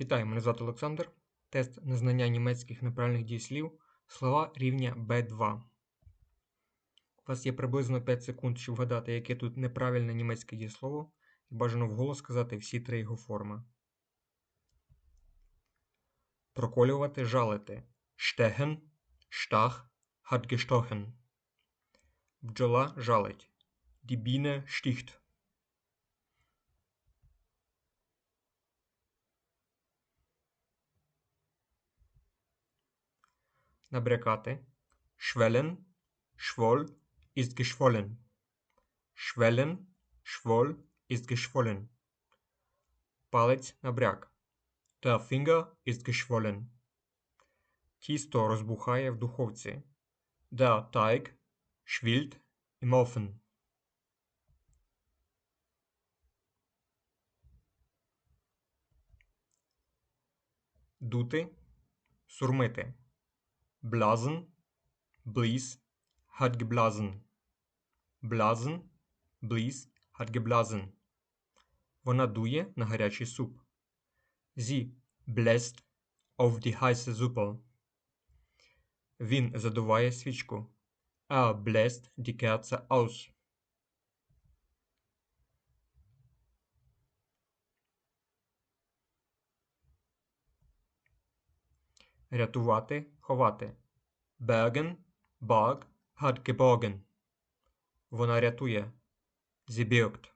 Вітаю, мене звати Олександр. Тест на знання німецьких неправильних дієслів. Слова рівня B2. У вас є приблизно 5 секунд, щоб вгадати, яке тут неправильне німецьке дієслово, і бажано вголос сказати всі три його форми. Проколювати, жалити. Stechen, stach, hat. Бджола жалить. Die Biene. Набрякати. Schwellen, schwoll, ist geschwollen. Schwellen, schwoll, ist geschwollen. Палець набряк. Der Finger ist geschwollen. Тісто розбухає в духовці. Der Teig schwillt im Ofen. Дути, сурмити. Blasen, blies, hat geblasen. Blasen, blies, hat geblasen. Вона дує на гарячий суп. Sie bläst auf die heiße Suppe. Він задуває свічку. Er bläst die Kerze aus. Рятувати, ховати. Bergen, Barg, hat geborgen. Вона рятує. Sie birgt.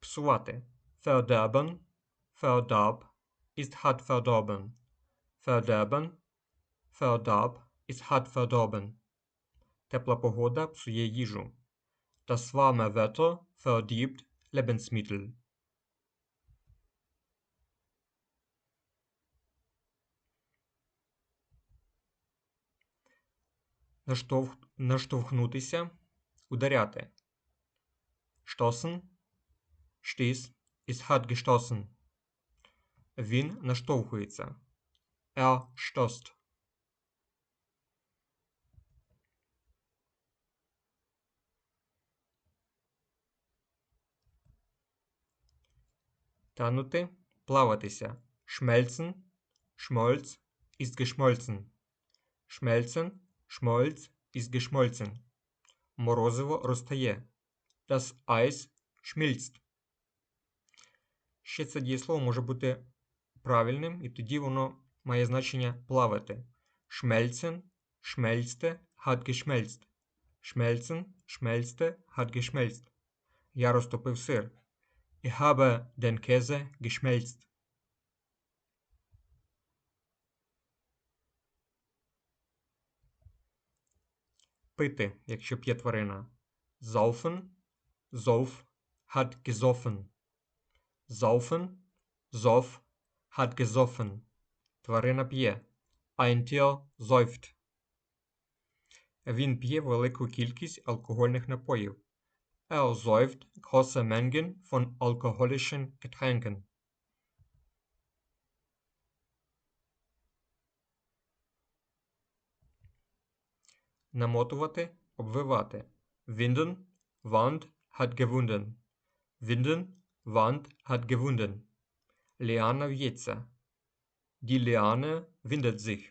Псувати. Verderben, verdarb, ist hat verdorben. Verderben, verdarb, ist hat verdorben. Тепла погода псує їжу. Das warme Wetter verdirbt Lebensmittel. Наштовх... Наштовхнутися, ударяти. Stoßen, stieß, ist hat gestoßen. Він наштовхується. Er stößt. Танути, плаватися. Schmolz, ist geschmolzen. Морозиво розтає. Das Eis schmilzt. Ще це дієслово може бути правильним, і тоді воно має значення плавати. Hat geschmelzt. Schmelzen, schmelzte, hat geschmelzt. Я розтопив сир. Ich habe den Käse geschmelzt. Пити, якщо п'є тварина. Saufen, sauf, hat gesoffen. Saufen, soff, hat gesoffen. Тварина п'є. Ein Tier säuft. Він п'є велику кількість алкогольних напоїв. Er säuft große Mengen von alkoholischen Getränken. Намотувати, обвивати. Winden, Wand, hat gewunden. Winden, Wand, hat gewunden. Ліана в'ється. Die Liane windet sich.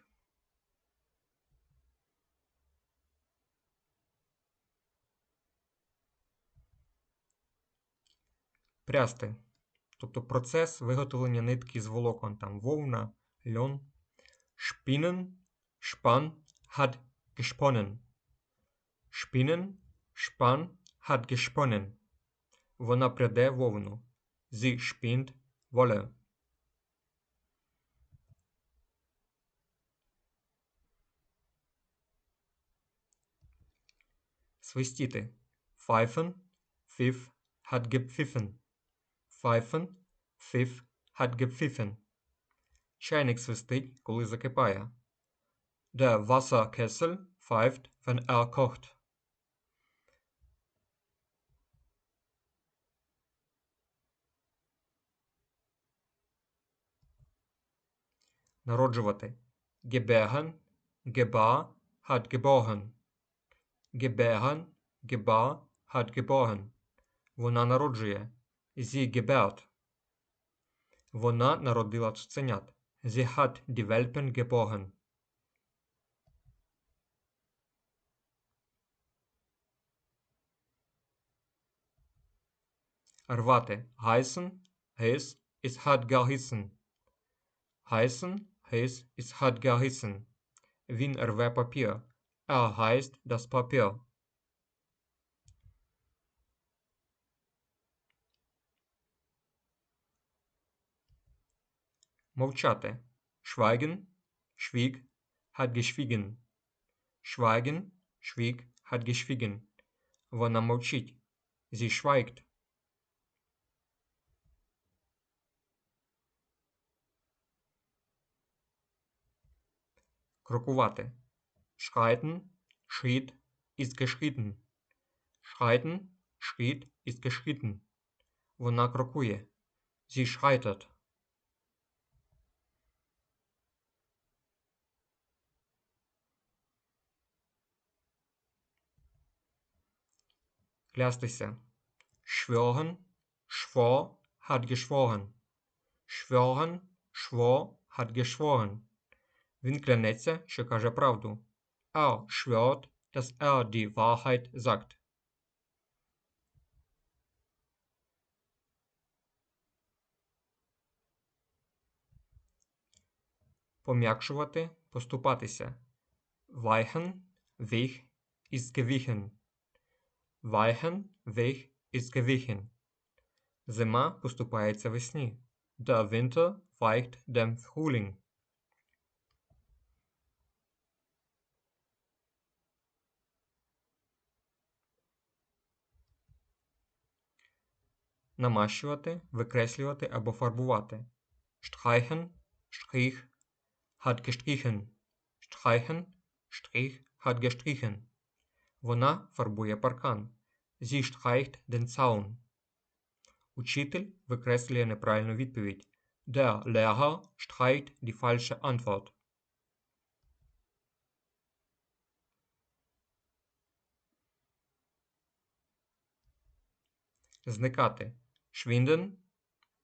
Прясти. Тобто процес виготовлення нитки з волокон, там вовна, льон. Spinnen, Spann, hat gesponnen. Spinnen, Spann, hat gesponnen. Вона пряде вовну. Sie spinnt Wolle. Свистіти. Pfeifen, Pfiff, hat gepfiffen. Pfeifen, Pfiff, hat gepfiffen. Чайник свистить, коли закипає. Der Wasserkessel pfeift, wenn er kocht. Народжувати. Gebären, gebar, hat geboren. Gebären, Gebar hat geboren. Вона народжує. Sie gebärt. Вона народила цуценят. Sie hat die Welpen geboren. Рвати. Heißen, heiß, es hat gehissen. Heißen, heiß, es hat gehissen. Він рве папір. Er heißt das Papier. Мовчати. Schweigen, schwieg, hat geschwiegen. Schweigen, schwieg, hat geschwiegen. Вона мовчить. Sie schweigt. Крокувати. Schreiten, schritt, ist geschritten. Schreiten, schritt, ist geschritten. Вона крокує. Sie schreitet. Клястися. Schwören, schwor, hat geschworen. Schwören, schwor, hat geschworen. Він клянеться, що каже правду. Er schwört, dass er die Wahrheit sagt. Пом'якшувати, поступатися. Weichen, Weg, ist gewichen. Weichen, Weg, ist gewichen. Зима поступається весні. Der Winter weicht dem Frühling. намащувати, викреслювати або фарбувати. Streichen, Strich, hat gestrichen. Streichen, Strich, hat gestrichen. Вона фарбує паркан. Sie streicht den Zaun. Учитель викреслює неправильну відповідь. Der Lehrer streicht die falsche Antwort. Зникати. Schwinden,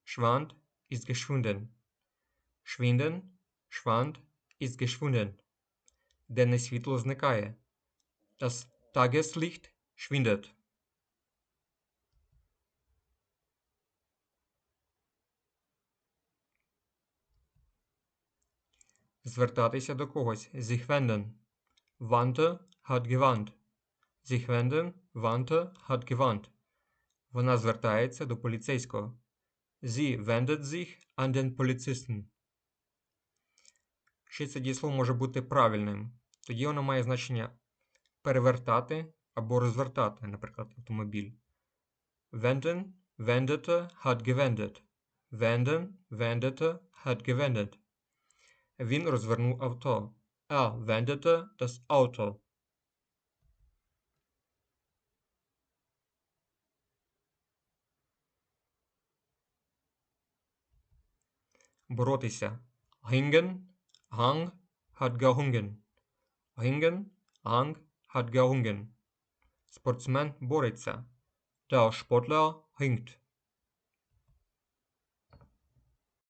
schwand, ist geschwunden. Schwinden, schwand, ist geschwunden. Денне світло зникає. Das Tageslicht schwindet. Звертатися до когось. Sich wenden. Wandte hat gewandt. Sich wenden, wandte hat gewandt. Вона звертається до поліцейського. Sie wendet sich an den Polizisten. Ще це дієслово може бути правильним. Тоді воно має значення перевертати або розвертати, наприклад, автомобіль. Wenden, wendete, hat gewendet. Wenden, wendete, hat gewendet. Він розвернув авто. Er wendete das Auto. боротися. Hingen, hang, hat gehungen. Hingen, hang, hat gehungen. Спортсмен бореться. Der Sportler hinkt.